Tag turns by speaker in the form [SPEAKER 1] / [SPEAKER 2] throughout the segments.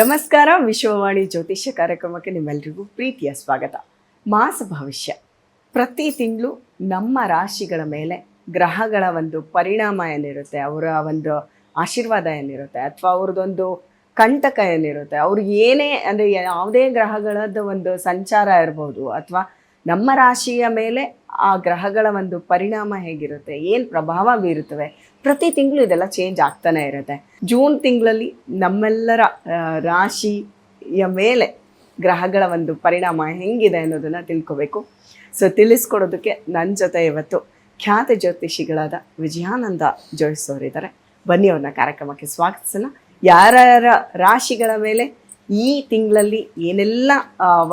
[SPEAKER 1] ನಮಸ್ಕಾರ, ವಿಶ್ವವಾಣಿ ಜ್ಯೋತಿಷ್ಯ ಕಾರ್ಯಕ್ರಮಕ್ಕೆ ನಿಮ್ಮೆಲ್ಲರಿಗೂ ಪ್ರೀತಿಯ ಸ್ವಾಗತ. ಮಾಸ ಭವಿಷ್ಯ. ಪ್ರತಿ ತಿಂಗಳು ನಮ್ಮ ರಾಶಿಗಳ ಮೇಲೆ ಗ್ರಹಗಳ ಒಂದು ಪರಿಣಾಮ ಏನಿರುತ್ತೆ, ಅವರ ಒಂದು ಆಶೀರ್ವಾದ ಏನಿರುತ್ತೆ, ಅಥವಾ ಅವ್ರದ್ದೊಂದು ಕಂಟಕ ಏನಿರುತ್ತೆ ಅವ್ರಿಗೆ ಏನೇ ಅಂದರೆ ಯಾವುದೇ ಗ್ರಹಗಳದ್ದು ಒಂದು ಸಂಚಾರ ಇರ್ಬೋದು, ಅಥವಾ ನಮ್ಮ ರಾಶಿಯ ಮೇಲೆ ಆ ಗ್ರಹಗಳ ಒಂದು ಪರಿಣಾಮ ಹೇಗಿರುತ್ತೆ, ಏನು ಪ್ರಭಾವ ಬೀರುತ್ತವೆ ಪ್ರತಿ ತಿಂಗಳು ಇದೆಲ್ಲ ಚೇಂಜ್ ಆಗ್ತಾನೆ ಇರುತ್ತೆ. ಜೂನ್ ತಿಂಗಳಲ್ಲಿ ನಮ್ಮೆಲ್ಲರ ರಾಶಿಯ ಮೇಲೆ ಗ್ರಹಗಳ ಒಂದು ಪರಿಣಾಮ ಹೆಂಗಿದೆ ಅನ್ನೋದನ್ನು ತಿಳ್ಕೋಬೇಕು. ಸೊ ತಿಳಿಸ್ಕೊಡೋದಕ್ಕೆ ನನ್ನ ಜೊತೆ ಇವತ್ತು ಖ್ಯಾತ ಜ್ಯೋತಿಷಿಗಳಾದ ವಿಜಯಾನಂದ ಜೋಡಿಸೋರಿದ್ದಾರೆ ಬನ್ನಿ ಅವ್ರನ್ನ ಕಾರ್ಯಕ್ರಮಕ್ಕೆ ಸ್ವಾಗತಿಸೋಣ. ಯಾರ್ಯಾರ ರಾಶಿಗಳ ಮೇಲೆ ಈ ತಿಂಗಳಲ್ಲಿ ಏನೆಲ್ಲ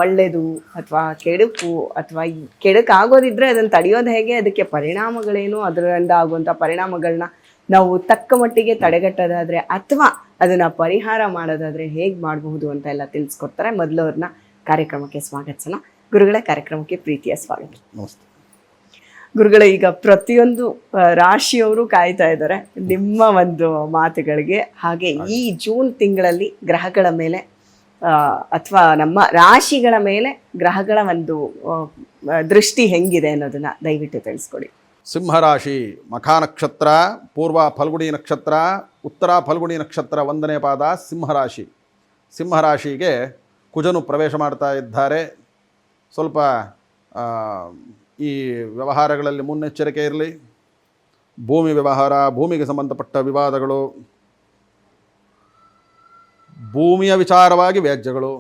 [SPEAKER 1] ಒಳ್ಳೆಯದು ಅಥವಾ ಕೆಡುಕು ಅಥವಾ ಈ ಕೆಡುಕು ಆಗೋದಿದ್ರೆ ಅದನ್ನು ತಡೆಯೋದು ಹೇಗೆ, ಅದಕ್ಕೆ ಪರಿಣಾಮಗಳೇನು ಅದರಿಂದ ಆಗುವಂಥ ಪರಿಣಾಮಗಳನ್ನ ನಾವು ತಕ್ಕ ಮಟ್ಟಿಗೆ ತಡೆಗಟ್ಟೋದಾದರೆ ಅಥವಾ ಅದನ್ನು ಪರಿಹಾರ ಮಾಡೋದಾದರೆ ಹೇಗೆ ಮಾಡಬಹುದು ಅಂತ ಎಲ್ಲ ತಿಳಿಸ್ಕೊಡ್ತಾರೆ. ಮೊದಲು ಅವ್ರನ್ನ ಕಾರ್ಯಕ್ರಮಕ್ಕೆ ಸ್ವಾಗತಿಸೋಣ. ಗುರುಗಳೇ ಕಾರ್ಯಕ್ರಮಕ್ಕೆ ಪ್ರೀತಿಯ ಸ್ವಾಗತ.
[SPEAKER 2] ನಮಸ್ತೆ.
[SPEAKER 1] ಗುರುಗಳೇ ಈಗ ಪ್ರತಿಯೊಂದು ರಾಶಿಯವರು ಕಾಯ್ತಾ ಇದ್ದಾರೆ. ನಿಮ್ಮ ಒಂದು ಮಾತುಗಳಿಗೆ. ಹಾಗೆ ಈ ಜೂನ್ ತಿಂಗಳಲ್ಲಿ ಗ್ರಹಗಳ ಮೇಲೆ ಅಥವಾ ನಮ್ಮ ರಾಶಿಗಳ ಮೇಲೆ ಗ್ರಹಗಳ ಒಂದು ದೃಷ್ಟಿ ಹೆಂಗಿದೆ ಅನ್ನೋದನ್ನ ದಯವಿಟ್ಟು ತಿಳಿಸ್ಕೊಡಿ.
[SPEAKER 2] ಸಿಂಹರಾಶಿ, ಮಖಾ ನಕ್ಷತ್ರ, ಪೂರ್ವ ಫಲ್ಗುಣಿ ನಕ್ಷತ್ರ, ಉತ್ತರ ಫಲ್ಗುಣಿ ನಕ್ಷತ್ರ ಒಂದನೇ ಪಾದ ಸಿಂಹರಾಶಿ. ಸಿಂಹರಾಶಿಗೆ ಕುಜನು ಪ್ರವೇಶ ಮಾಡ್ತಾ ಇದ್ದಾರೆ. ಸ್ವಲ್ಪ ಈ ವ್ಯವಹಾರಗಳಲ್ಲಿ ಮುನ್ನೆಚ್ಚರಿಕೆ ಇರಲಿ. ಭೂಮಿ ವ್ಯವಹಾರ, ಭೂಮಿಗೆ ಸಂಬಂಧಪಟ್ಟ ವಿವಾದಗಳು, ಭೂಮಿಯ ವಿಚಾರವಾಗಿ ವ್ಯಾಜ್ಯಗಳು,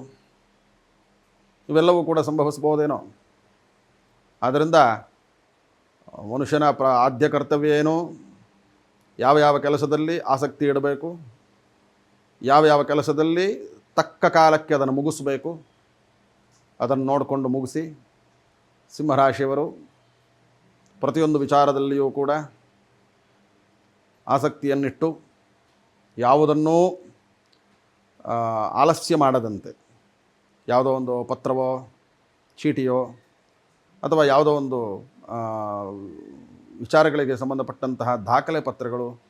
[SPEAKER 2] ಇವೆಲ್ಲವೂ ಕೂಡ ಸಂಭವಿಸ್ಬೋದೇನೋ ಆದ್ದರಿಂದ ಮನುಷ್ಯನ ಪ್ರ ಆದ್ಯ ಕರ್ತವ್ಯ ಏನು? ಯಾವ ಯಾವ ಕೆಲಸದಲ್ಲಿ ಆಸಕ್ತಿ ಇಡಬೇಕು? ಯಾವ ಯಾವ ಕೆಲಸದಲ್ಲಿ ತಕ್ಕ ಕಾಲಕ್ಕೆ ಅದನ್ನು ಮುಗಿಸಬೇಕು? ಅದನ್ನು ನೋಡಿಕೊಂಡು ಮುಗಿಸಿ ಸಿಂಹರಾಶಿಯವರು, ಪ್ರತಿಯೊಂದು ವಿಚಾರದಲ್ಲಿಯೂ ಕೂಡ ಆಸಕ್ತಿಯನ್ನಿಟ್ಟು ಯಾವುದನ್ನೂ ಆಲಸ್ಯ ಮಾಡದಂತೆ. ಯಾವುದೋ ಒಂದು ಪತ್ರವೋ, ಚೀಟಿಯೋ ಅಥವಾ ಯಾವುದೋ ಒಂದು ವಿಚಾರಗಳಿಗೆ ಸಂಬಂಧಪಟ್ಟಂತಹ ದಾಖಲೆ ಪತ್ರಗಳು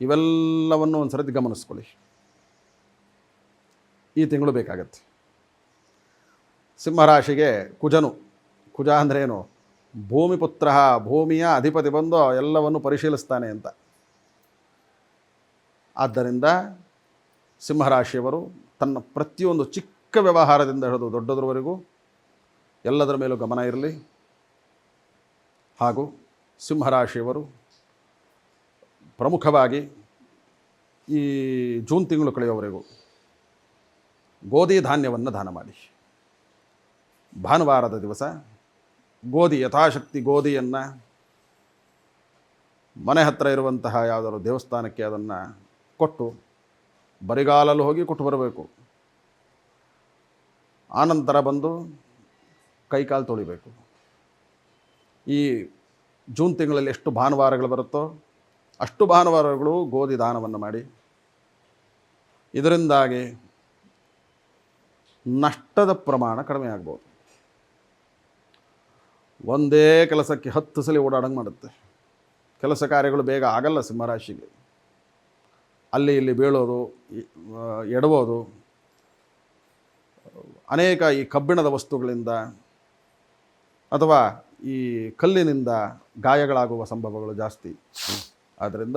[SPEAKER 2] ಇವೆಲ್ಲವನ್ನು ಒಂದು ಸರತಿ ಗಮನಿಸ್ಕೊಳ್ಳಿ. ಈ ತಿಂಗಳು ಬೇಕಾಗತ್ತೆ. ಸಿಂಹರಾಶಿಗೆ ಕುಜನು, ಕುಜ ಅಂದ್ರೇನು ಭೂಮಿ ಪುತ್ರ ಭೂಮಿಯ ಅಧಿಪತಿ ಬಂದು ಎಲ್ಲವನ್ನು ಪರಿಶೀಲಿಸ್ತಾನೆ ಅಂತ. ಆದ್ದರಿಂದ ಸಿಂಹರಾಶಿಯವರು ತನ್ನ ಪ್ರತಿಯೊಂದು ಚಿಕ್ಕ ವ್ಯವಹಾರದಿಂದ ಹಿಡಿದು ದೊಡ್ಡದರವರೆಗೂ ಎಲ್ಲದರ ಮೇಲೂ ಗಮನ ಇರಲಿ. ಹಾಗೂ ಸಿಂಹರಾಶಿಯವರು ಪ್ರಮುಖವಾಗಿ ಈ ಜೂನ್ ತಿಂಗಳು ಕಳೆಯುವವರೆಗೂ ಗೋಧಿ ಧಾನ್ಯವನ್ನು ದಾನ ಮಾಡಿ. ಭಾನುವಾರದ ದಿವಸ ಗೋಧಿ, ಯಥಾಶಕ್ತಿ ಗೋಧಿಯನ್ನು ಮನೆ ಹತ್ತಿರ ಇರುವಂತಹ ಯಾವುದಾದ್ರು ದೇವಸ್ಥಾನಕ್ಕೆ ಅದನ್ನು ಕೊಟ್ಟು ಬರಿಗಾಲಲ್ಲಿ ಹೋಗಿ ಕೊಟ್ಟು ಬರಬೇಕು. ಆನಂತರ ಬಂದು ಕೈಕಾಲು ತೊಳಿಬೇಕು. ಈ ಜೂನ್ ತಿಂಗಳಲ್ಲಿ ಎಷ್ಟು ಭಾನುವಾರಗಳು ಬರುತ್ತೋ ಅಷ್ಟು ಭಾನುವಾರಗಳು ಗೋಧಿ ದಾನವನ್ನು ಮಾಡಿ. ಇದರಿಂದಾಗಿ ನಷ್ಟದ ಪ್ರಮಾಣ ಕಡಿಮೆ ಆಗ್ಬೋದು. ಒಂದೇ ಕೆಲಸಕ್ಕೆ ಹತ್ತು ಸಲ ಓಡಾಡಂಗೆ ಮಾಡುತ್ತೆ. ಕೆಲಸ ಕಾರ್ಯಗಳು ಬೇಗ ಆಗಲ್ಲ ಸಿಂಹರಾಶಿಗೆ. ಅಲ್ಲಿ ಇಲ್ಲಿ ಬೀಳೋದು ಎಡವೋದು, ಅನೇಕ ಈ ಕಬ್ಬಿಣದ ವಸ್ತುಗಳಿಂದ ಅಥವಾ ಈ ಕಲ್ಲಿನಿಂದ ಗಾಯಗಳಾಗುವ ಸಂಭವಗಳು ಜಾಸ್ತಿ. ಆದ್ದರಿಂದ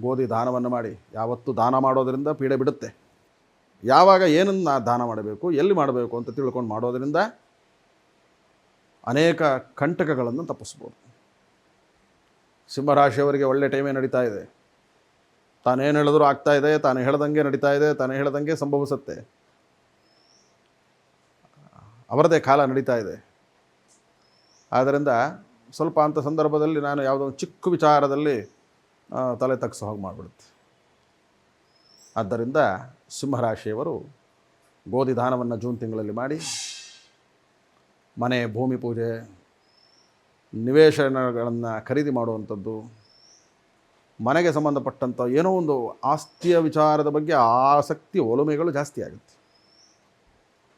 [SPEAKER 2] ಗೋಧಿ ದಾನವನ್ನು ಮಾಡಿ, ಯಾವತ್ತೂ ದಾನ ಮಾಡೋದರಿಂದ ಪೀಡೆ ಬಿಡುತ್ತೆ. ಯಾವಾಗ ಏನನ್ನು ದಾನ ಮಾಡಬೇಕು, ಎಲ್ಲಿ ಮಾಡಬೇಕು ಅಂತ ತಿಳ್ಕೊಂಡು ಮಾಡೋದರಿಂದ ಅನೇಕ ಕಂಟಕಗಳನ್ನು ತಪ್ಪಿಸ್ಬೋದು. ಸಿಂಹರಾಶಿಯವರಿಗೆ ಒಳ್ಳೆ ಟೈಮೇ ನಡೀತಾ ಇದೆ. ತಾನೇನು ಹೇಳಿದ್ರು ಆಗ್ತಾ ಇದೆ, ತಾನು ಹೇಳ್ದಂಗೆ ನಡೀತಾ ಇದೆ, ತಾನು ಹೇಳ್ದಂಗೆ ಸಂಭವಿಸುತ್ತೆ. ಅವರದೇ ಕಾಲ ನಡೀತಾ ಇದೆ. ಆದ್ದರಿಂದ ಸ್ವಲ್ಪ ಅಂಥ ಸಂದರ್ಭದಲ್ಲಿ ನಾನು ಯಾವುದೋ ಒಂದು ಚಿಕ್ಕ ವಿಚಾರದಲ್ಲಿ ತಲೆ ತಗ್ಸೋ ಹಾಗೆ ಮಾಡಿಬಿಡುತ್ತೆ. ಆದ್ದರಿಂದ ಸಿಂಹರಾಶಿಯವರು ಗೋಧಿ ದಾನವನ್ನು ಜೂನ್ ತಿಂಗಳಲ್ಲಿ ಮಾಡಿ, ಮನೆ, ಭೂಮಿ ಪೂಜೆ, ನಿವೇಶನಗಳನ್ನು ಖರೀದಿ ಮಾಡುವಂಥದ್ದು, ಮನೆಗೆ ಸಂಬಂಧಪಟ್ಟಂಥ ಏನೋ ಒಂದು ಆಸ್ತಿಯ ವಿಚಾರದ ಬಗ್ಗೆ ಆಸಕ್ತಿ, ಒಲುಮೆಗಳು ಜಾಸ್ತಿ ಆಗುತ್ತೆ.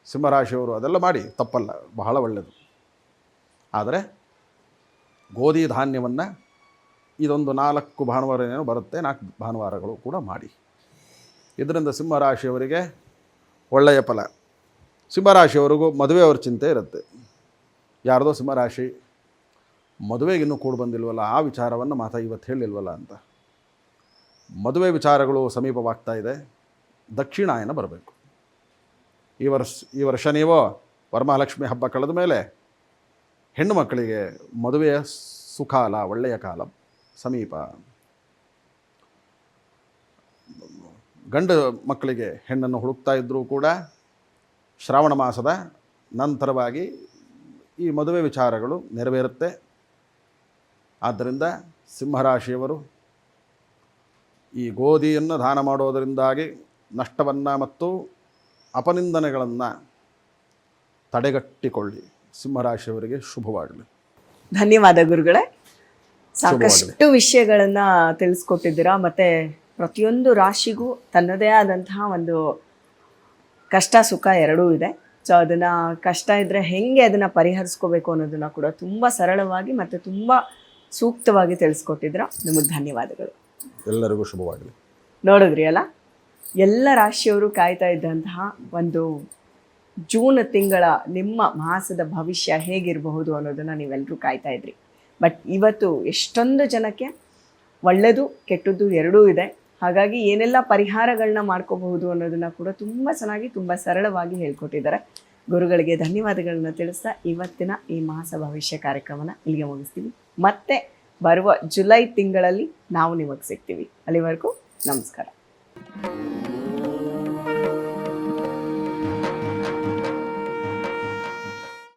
[SPEAKER 2] ಸಿಂಹರಾಶಿಯವರು ಅದೆಲ್ಲ ಮಾಡಿ, ತಪ್ಪಲ್ಲ, ಬಹಳ ಒಳ್ಳೆಯದು ಆದರೆ ಗೋಧಿ ಧಾನ್ಯವನ್ನು ಇದೊಂದು ನಾಲ್ಕು ಭಾನುವಾರ ಏನೋ ಬರುತ್ತೆ, ನಾಲ್ಕು ಭಾನುವಾರಗಳು ಕೂಡ ಮಾಡಿ. ಇದರಿಂದ ಸಿಂಹರಾಶಿಯವರಿಗೆ ಒಳ್ಳೆಯ ಫಲ. ಸಿಂಹರಾಶಿಯವರಿಗೂ ಮದುವೆಯವ್ರ ಚಿಂತೆ ಇರುತ್ತೆ. ಯಾರದೋ ಸಿಂಹರಾಶಿ ಮದುವೆಗಿನ್ನೂ ಕೂಡ ಬಂದಿಲ್ವಲ್ಲ, ಆ ವಿಚಾರವನ್ನು ಮಾತಾ ಇವತ್ತು ಹೇಳಿಲ್ವಲ್ಲ ಅಂತ. ಮದುವೆ ವಿಚಾರಗಳು ಸಮೀಪವಾಗ್ತಾ ಇದೆ. ದಕ್ಷಿಣಾಯನ ಬರಬೇಕು. ಈ ವರ್ಷ ಈ ವರ್ಷ ನೀವು ವರಮಹಾಲಕ್ಷ್ಮಿ ಹಬ್ಬ ಕಳೆದ ಮೇಲೆ ಹೆಣ್ಣು ಮಕ್ಕಳಿಗೆ ಮದುವೆಯ ಸುಕಾಲ, ಒಳ್ಳೆಯ ಕಾಲ, ಸಮೀಪ. ಗಂಡು ಮಕ್ಕಳಿಗೆ ಹೆಣ್ಣನ್ನು ಹುಡುಕ್ತಾ ಇದ್ದರೂ ಕೂಡ ಶ್ರಾವಣ ಮಾಸದ ನಂತರವಾಗಿ ಈ ಮದುವೆ ವಿಚಾರಗಳು ನೆರವೇರುತ್ತೆ. ಆದ್ದರಿಂದ ಸಿಂಹರಾಶಿಯವರು ಈ ಗೋಧಿಯನ್ನು ದಾನ ಮಾಡೋದರಿಂದಾಗಿ ನಷ್ಟವನ್ನು ಮತ್ತು ಅಪನಿಂದನೆಗಳನ್ನು ತಡೆಗಟ್ಟಿಕೊಳ್ಳಿ. ಸಿಂಹರಾಶಿಯವರಿಗೆ ಶುಭವಾಗಲಿ.
[SPEAKER 1] ಧನ್ಯವಾದ ಗುರುಗಳೇ. ಸಾಕಷ್ಟು ವಿಷಯಗಳನ್ನು ತಿಳಿಸ್ಕೊಟ್ಟಿದ್ದೀರಾ. ಮತ್ತೆ ಪ್ರತಿಯೊಂದು ರಾಶಿಗೂ ತನ್ನದೇ ಆದಂತಹ ಒಂದು ಕಷ್ಟ ಸುಖ ಎರಡೂ ಇದೆ. ಸೊ ಅದನ್ನ ಕಷ್ಟ ಇದ್ರೆ ಹೆಂಗೆ ಅದನ್ನ ಪರಿಹರಿಸ್ಕೋಬೇಕು ಅನ್ನೋದನ್ನ ಕೂಡ ತುಂಬಾ ಸರಳವಾಗಿ ಮತ್ತೆ ತುಂಬಾ ಸೂಕ್ತವಾಗಿ ತಿಳಿಸ್ಕೊಟ್ಟಿದ್ರ ನಿಮಗೆ ಧನ್ಯವಾದಗಳು.
[SPEAKER 2] ಎಲ್ಲರಿಗೂ ಶುಭವಾಗಲಿ.
[SPEAKER 1] ನೋಡಿದ್ರಿ ಅಲ್ಲ ಎಲ್ಲ ರಾಶಿಯವರು ಕಾಯ್ತಾ ಇದ್ದಂತಹ ಒಂದು ಜೂನ್ ತಿಂಗಳ ನಿಮ್ಮ ಮಾಸದ ಭವಿಷ್ಯ ಹೇಗಿರಬಹುದು ಅನ್ನೋದನ್ನು ನೀವೆಲ್ಲರೂ ಕಾಯ್ತಾ ಇದ್ರಿ. ಬಟ್ ಇವತ್ತು ಎಷ್ಟೊಂದು ಜನಕ್ಕೆ ಒಳ್ಳೆಯದು ಕೆಟ್ಟದ್ದು ಎರಡೂ ಇದೆ. ಹಾಗಾಗಿ ಏನೆಲ್ಲ ಪರಿಹಾರಗಳನ್ನ ಮಾಡ್ಕೋಬಹುದು ಅನ್ನೋದನ್ನು ಕೂಡ ತುಂಬ ಚೆನ್ನಾಗಿ, ತುಂಬ ಸರಳವಾಗಿ ಹೇಳ್ಕೊಟ್ಟಿದ್ದಾರೆ. ಗುರುಗಳಿಗೆ ಧನ್ಯವಾದಗಳನ್ನು ತಿಳಿಸ್ತಾ ಇವತ್ತಿನ ಈ ಮಾಸ ಭವಿಷ್ಯ ಕಾರ್ಯಕ್ರಮನ ಇಲ್ಲಿಗೆ ಮುಗಿಸ್ತೀವಿ. ಮತ್ತೆ ಬರುವ ಜುಲೈ ತಿಂಗಳಲ್ಲಿ ನಾವು ನಿಮಗೆ ಸಿಗ್ತೀವಿ. ಅಲ್ಲಿವರೆಗೂ ನಮಸ್ಕಾರ.